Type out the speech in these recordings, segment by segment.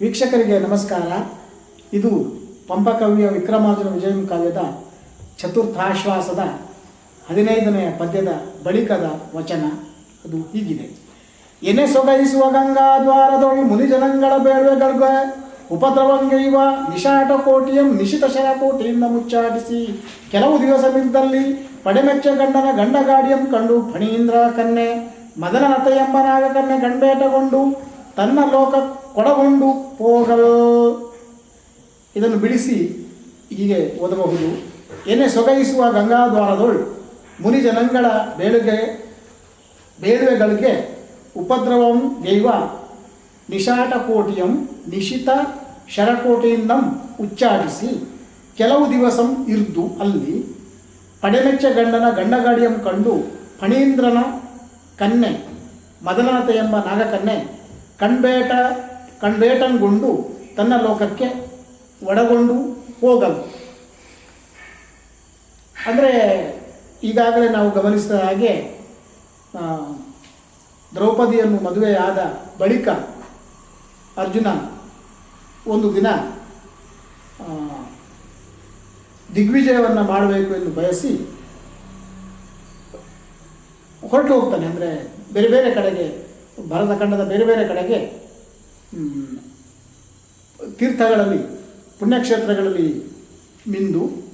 ವೀಕ್ಷಕರಿಗೆ ನಮಸ್ಕಾರ. ಇದು ಪಂಪಕವಿಯ ವಿಕ್ರಮಾರ್ಜುನ ವಿಜಯಂ ಕಾವ್ಯದ ಚತುರ್ಥಾಶ್ವಾಸದ ಹದಿನೈದನೆಯ ಪದ್ಯದ ಬಳಿಕದ ವಚನ. ಅದು ಹೀಗಿದೆ. ಎನೆ ಸೊಗೈಸುವ ಗಂಗಾ ದ್ವಾರದೊಳ ಮುನಿಜನಂಗಳ ಬೇಡುವೆಗಳ್ಗ ಉಪದ್ರವಂಗೈವ ನಿಶಾಟ ಕೋಟಿಯಂ ನಿಶಿತ ಶಯಕೋಟಿಯಿಂದ ಮುಚ್ಚಾಟಿಸಿ. ಕೆಲವು ದಿವಸವಿದ್ದಲ್ಲಿ ಪಡೆಮೆಚ್ಚ ಗಂಡನ ಗಂಡಗಾಡಿಯಂ ಕಂಡು ಫಣೀಂದ್ರ ಕನ್ನೆ ಮದನನತ ಎಂಬ ನಾಗ ಕನ್ನೆ ಗಂಡೇಟಗೊಂಡು ತನ್ನ ಲೋಕ ಕೊಡಗೊಂಡು ಪೋಗಲ್ ಇದನ್ನು ಬಿಡಿಸಿ ಹೀಗೆ ಓದಬಹುದು. ಏನೇ ಸೊಗೈಸುವ ಗಂಗಾದ್ವಾರದೊಳ್ ಮುನಿ ಜನಂಗಳ ಬೇಳುಗೆ ಬೇಡುವೆಗಳಿಗೆ ಉಪದ್ರವಂ ಗೈವ ನಿಶಾಟ ಕೋಟಿಯಂ ನಿಶಿತ ಶರಕೋಟೆಯಿಂದ ಉಚ್ಚಾಟಿಸಿ ಕೆಲವು ದಿವಸಂ ಇರ್ದು ಅಲ್ಲಿ ಪಡೆಮೆಚ್ಚ ಗಂಡನ ಗಂಡಗಾಡಿಯಂ ಕಂಡು ಫಣೀಂದ್ರನ ಕನ್ನೆ, ಮದನಾಥ ಎಂಬ ನಾಗಕನ್ನೆ, ಕಣ್ಬೇಟ ಕಣ್ಬೇಟಂಗೊಂಡು ತನ್ನ ಲೋಕಕ್ಕೆ ಒಡಗೊಂಡು ಹೋಗಲು. ಅಂದರೆ ಈಗಾಗಲೇ ನಾವು ಗಮನಿಸಿದ ಹಾಗೆ ದ್ರೌಪದಿಯನ್ನು ಮದುವೆಯಾದ ಬಳಿಕ ಅರ್ಜುನ ಒಂದು ದಿನ ದಿಗ್ವಿಜಯವನ್ನು ಮಾಡಬೇಕು ಎಂದು ಬಯಸಿ ಹೊರಟು ಹೋಗ್ತಾನೆ ಅಂದರೆ ಬೇರೆ ಬೇರೆ ಕಡೆಗೆ, ಭರತಖಂಡದ ಬೇರೆ ಬೇರೆ ಕಡೆಗೆ ತೀರ್ಥಗಳಲ್ಲಿ ಪುಣ್ಯಕ್ಷೇತ್ರಗಳಲ್ಲಿ ಮಿಂದು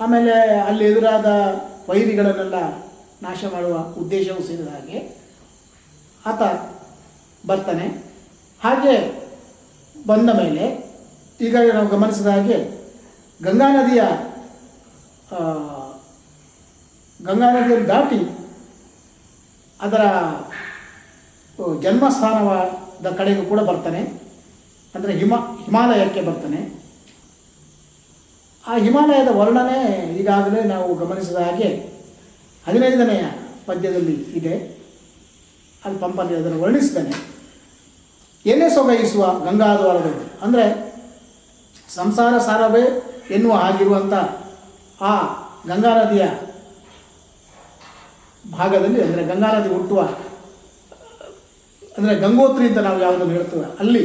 ಆಮೇಲೆ ಅಲ್ಲಿ ಎದುರಾದ ವೈರಿಗಳನ್ನೆಲ್ಲ ನಾಶ ಮಾಡುವ ಉದ್ದೇಶವೂ ಸೇರಿದ ಹಾಗೆ ಆತ ಬರ್ತಾನೆ. ಹಾಗೆ ಬಂದ ಮೇಲೆ ಈಗಾಗಲೇ ನಾವು ಗಮನಿಸಿದ ಹಾಗೆ ಗಂಗಾ ನದಿಯ ಗಂಗಾ ನದಿಯನ್ನು ದಾಟಿ ಅದರ ಆ, ಜನ್ಮಸ್ಥಾನವಾದ ಕಡೆಗೂ ಕೂಡ ಬರ್ತಾನೆ. ಅಂದರೆ ಹಿಮ, ಹಿಮಾಲಯಕ್ಕೆ ಬರ್ತಾನೆ. ಆ ಹಿಮಾಲಯದ ವರ್ಣನೆ ಈಗಾಗಲೇ ನಾವು ಗಮನಿಸಿದ ಹಾಗೆ ಹದಿನೈದನೆಯ ಪದ್ಯದಲ್ಲಿ ಇದೆ. ಅಲ್ಲಿ ಪಂಪಲ್ಲಿ ಅದನ್ನು ವರ್ಣಿಸ್ತಾನೆ ಎಲೆ ಸೊಗೈಸುವ ಗಂಗಾದ್ವಾರಗಳು ಅಂದರೆ ಸಂಸಾರ ಸಾರವೇ ಎನ್ನುವ ಆಗಿರುವಂಥ ಆ ಗಂಗಾ ನದಿಯ ಭಾಗದಲ್ಲಿ, ಅಂದರೆ ಗಂಗಾ ನದಿ ಹುಟ್ಟುವ ಅಂದರೆ ಗಂಗೋತ್ರಿ ಅಂತ ನಾವು ಯಾವುದನ್ನು ಹೇಳ್ತೇವೆ? ಅಲ್ಲಿ.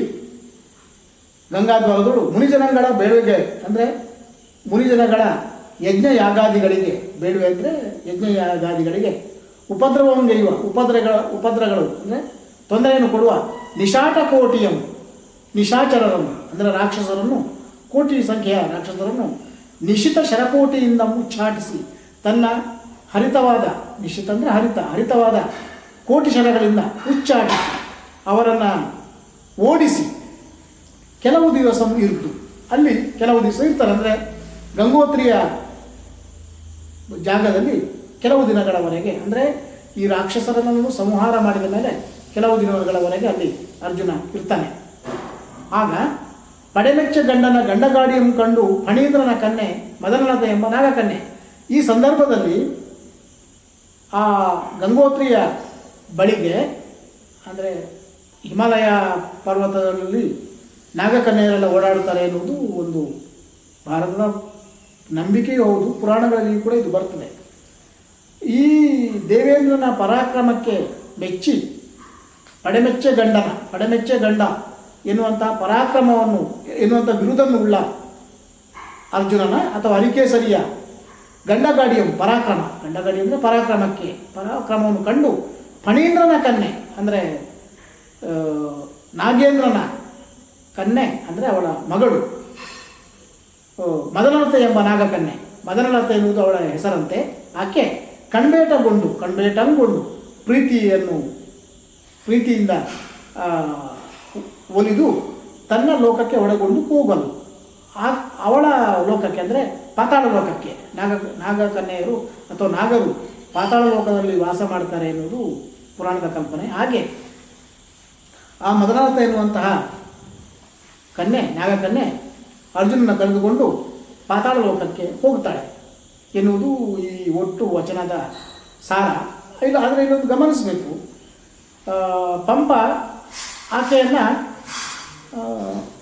ಗಂಗಾದ್ವಾರದಳು ಮುನಿಜನಗಳ ಬೇಡುವಿಗೆ ಅಂದರೆ ಮುನಿಜನಗಳ ಯಜ್ಞ ಯಾಗಾದಿಗಳಿಗೆ ಬೇಡುವೆ ಅಂದರೆ ಯಜ್ಞ ಯಾಗಾದಿಗಳಿಗೆ ಉಪದ್ರವಂಗೈವ ಉಪದ್ರಗಳ, ಉಪದ್ರಗಳು ಅಂದರೆ ತೊಂದರೆಯನ್ನು ಕೊಡುವ ನಿಶಾಟ ಕೋಟಿಯಂ, ನಿಶಾಚರರನ್ನು ಅಂದರೆ ರಾಕ್ಷಸರನ್ನು, ಕೋಟಿ ಸಂಖ್ಯೆಯ ರಾಕ್ಷಸರನ್ನು ನಿಶಿತ ಶರಕೋಟಿಯಿಂದ ಮುಚ್ಚಾಟಿಸಿ ತನ್ನ ಹರಿತವಾದ ನಿಶ್ಚಿತ ಅಂದರೆ ಹರಿತ, ಹರಿತವಾದ ಕೋಟಿ ಶರಗಳಿಂದ ಉಚ್ಚಾಟಿಸಿ ಅವರನ್ನು ಓಡಿಸಿ ಕೆಲವು ದಿವಸ ಇರ್ತು ಅಲ್ಲಿ ಕೆಲವು ದಿವಸ ಇರ್ತಾರೆ ಅಂದರೆ ಗಂಗೋತ್ರಿಯ ಜಾಗದಲ್ಲಿ ಕೆಲವು ದಿನಗಳವರೆಗೆ, ಅಂದರೆ ಈ ರಾಕ್ಷಸರನ್ನು ಸಂಹಾರ ಮಾಡಿದ ಮೇಲೆ ಕೆಲವು ದಿನಗಳವರೆಗೆ ಅಲ್ಲಿ ಅರ್ಜುನ ಇರ್ತಾನೆ. ಆಗ ಪಡೆಮೆಚ್ಚ ಗಂಡನ ಗಂಡಗಾಡಿಯನ್ನು ಕಂಡು ಫಣೀಂದ್ರನ ಕನ್ನೆ ಮದನಲತೆ ಎಂಬ ನಾಗಕನ್ಯೆ, ಈ ಸಂದರ್ಭದಲ್ಲಿ ಆ ಗಂಗೋತ್ರಿಯ ಬಳಿಗೆ, ಅಂದರೆ ಹಿಮಾಲಯ ಪರ್ವತದಲ್ಲಿ ನಾಗಕನ್ಯರೆಲ್ಲ ಓಡಾಡ್ತಾರೆ ಎನ್ನುವುದು ಒಂದು ಭಾರತದ ನಂಬಿಕೆಯೂ ಹೌದು, ಪುರಾಣಗಳಲ್ಲಿ ಕೂಡ ಇದು ಬರ್ತದೆ. ಈ ದೇವೇಂದ್ರನ ಪರಾಕ್ರಮಕ್ಕೆ ಮೆಚ್ಚಿ, ಪಡೆಮೆಚ್ಚೆ ಗಂಡನ ಪಡೆಮೆಚ್ಚೆ ಗಂಡ ಎನ್ನುವಂಥ ಪರಾಕ್ರಮವನ್ನು, ಎನ್ನುವಂಥ ಬಿರುದನ್ನು ಉಳ್ಳ ಅರ್ಜುನನ ಅಥವಾ ಅರಿಕೇಸರಿಯ ಗಂಡಗಾಡಿಯಂ, ಪರಾಕ್ರಮ. ಗಂಡಗಾಡಿ ಅಂದರೆ ಪರಾಕ್ರಮಕ್ಕೆ, ಪರಾಕ್ರಮವನ್ನು ಕಂಡು, ಫಣೀಂದ್ರನ ಕನ್ನೆ ಅಂದರೆ ನಾಗೇಂದ್ರನ ಕನ್ನೆ ಅಂದರೆ ಅವಳ ಮಗಳು. ಮದನಲತೆ ಎಂಬ ನಾಗಕನ್ಯೆ. ಮದನಲತೆ ಎನ್ನುವುದು ಅವಳ ಹೆಸರಂತೆ. ಆಕೆ ಕಣ್ಬೇಟಗೊಂಡು, ಕಣ್ಬೇಟಂಗೊಂಡು ಪ್ರೀತಿಯನ್ನು, ಪ್ರೀತಿಯಿಂದ ಒಲಿದು ತನ್ನ ಲೋಕಕ್ಕೆ ಒಳಗೊಂಡು ಹೋಗಲು ಆ, ಅವಳ ಲೋಕಕ್ಕೆ ಅಂದರೆ ಪಾತಾಳ ಲೋಕಕ್ಕೆ. ನಾಗ, ನಾಗಕನ್ಯೆಯರು ಅಥವಾ ನಾಗರು ಪಾತಾಳ ಲೋಕದಲ್ಲಿ ವಾಸ ಮಾಡ್ತಾರೆ ಎನ್ನುವುದು ಪುರಾಣದ ಕಲ್ಪನೆ. ಹಾಗೆ ಆ ಮದನಾಥ ಎನ್ನುವಂತಹ ಕನ್ಯೆ, ನಾಗಕನ್ಯೆ ಅರ್ಜುನನ ಕರೆದುಕೊಂಡು ಪಾತಾಳ ಲೋಕಕ್ಕೆ ಹೋಗ್ತಾಳೆ ಎನ್ನುವುದು ಈ ಒಟ್ಟು ವಚನದ ಸಾರ. ಇಲ್ಲ ಆದರೆ ಇನ್ನೊಂದು ಗಮನಿಸಬೇಕು. ಪಂಪ ಆಕೆಯನ್ನು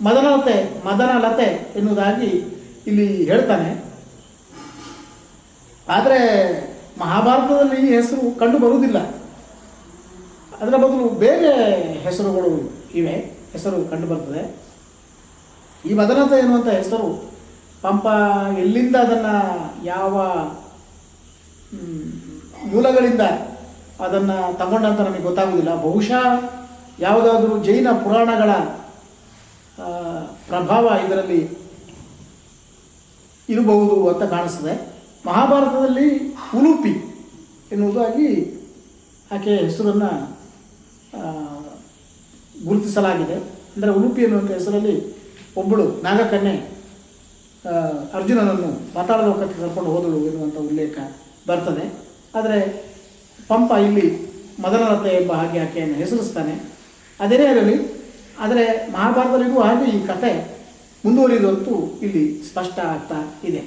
ಮದನಲತೆ ಮದನಲತೆ ಎನ್ನುವುದಾಗಿ ಇಲ್ಲಿ ಹೇಳ್ತಾನೆ. ಆದರೆ ಮಹಾಭಾರತದಲ್ಲಿ ಈ ಹೆಸರು ಕಂಡು ಬರುವುದಿಲ್ಲ. ಅದರ ಬದಲು ಬೇರೆ ಹೆಸರುಗಳು ಇವೆ, ಹೆಸರು ಕಂಡು ಬರ್ತದೆ ಈ ಮದನತ ಎನ್ನುವಂಥ ಹೆಸರು ಪಂಪ ಎಲ್ಲಿಂದ ಅದನ್ನು ಯಾವ ಮೂಲಗಳಿಂದ ಅದನ್ನು ತಗೊಂಡಂತ ನಮಗೆ ಗೊತ್ತಾಗುವುದಿಲ್ಲ. ಬಹುಶಃ ಯಾವುದಾದ್ರೂ ಜೈನ ಪುರಾಣಗಳ ಪ್ರಭಾವ ಇದರಲ್ಲಿ ಇರಬಹುದು ಅಂತ ಕಾಣಿಸ್ತದೆ. ಮಹಾಭಾರತದಲ್ಲಿ ಉಲುಪಿ ಎನ್ನುವುದಾಗಿ ಆಕೆಯ ಹೆಸರನ್ನು ಗುರುತಿಸಲಾಗಿದೆ. ಅಂದರೆ ಉಡುಪಿ ಎನ್ನುವಂಥ ಹೆಸರಲ್ಲಿ ಒಬ್ಬಳು ನಾಗಕನ್ಯೆ ಅರ್ಜುನನನ್ನು ಪಾತಾಳ ಲೋಕಕ್ಕೆ ಕರ್ಕೊಂಡು ಹೋದಳು ಎನ್ನುವಂಥ ಉಲ್ಲೇಖ ಬರ್ತದೆ. ಆದರೆ ಪಂಪ ಇಲ್ಲಿ ಮದನರಥ ಎಂಬ ಹಾಗೆ ಆಕೆಯನ್ನು ಹೆಸರಿಸ್ತಾನೆ. ಅದೇನೇ ಇರಲಿ ಆದರೆ ಮಹಾಭಾರತದಲ್ಲಿಗೂ ಹಾಗೆ ಈ ಕಥೆ ಮುಂದುವರಿದಂತೂ ಇಲ್ಲಿ ಸ್ಪಷ್ಟ ಆಗ್ತಾ ಇದೆ.